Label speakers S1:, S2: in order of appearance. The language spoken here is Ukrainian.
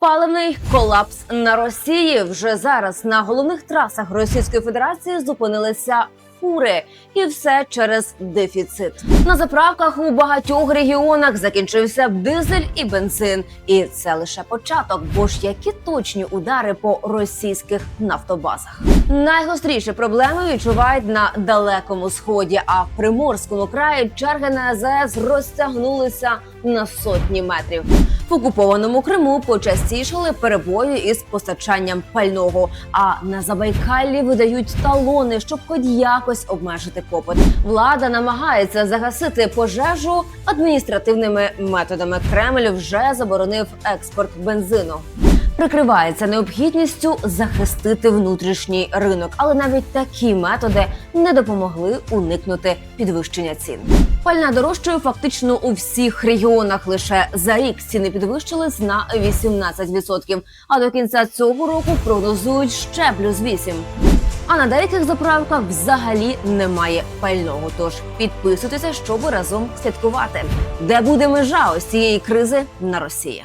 S1: Паливний колапс на Росії. Вже зараз на головних трасах Російської Федерації зупинилися фури, і все через дефіцит. На заправках у багатьох регіонах закінчився дизель і бензин, і це лише початок. Бо ж які точні удари по російських нафтобазах? Найгостріші проблеми відчувають на далекому сході. А в приморському краї черги на АЗС розтягнулися на сотні метрів. В окупованому Криму почастішали перебої із постачанням пального. А на Забайкаллі видають талони, щоб хоч якось обмежити попит. Влада намагається загасити пожежу адміністративними методами. Кремль вже заборонив експорт бензину. Прикривається необхідністю захистити внутрішній ринок, але навіть такі методи не допомогли уникнути підвищення цін. Пальна дорожчає фактично у всіх регіонах. Лише за рік ціни підвищились на 18%, а до кінця цього року прогнозують ще плюс 8%. А на деяких заправках взагалі немає пального. Тож підписуйтеся, щоб разом слідкувати, де буде межа ось цієї кризи на Росії.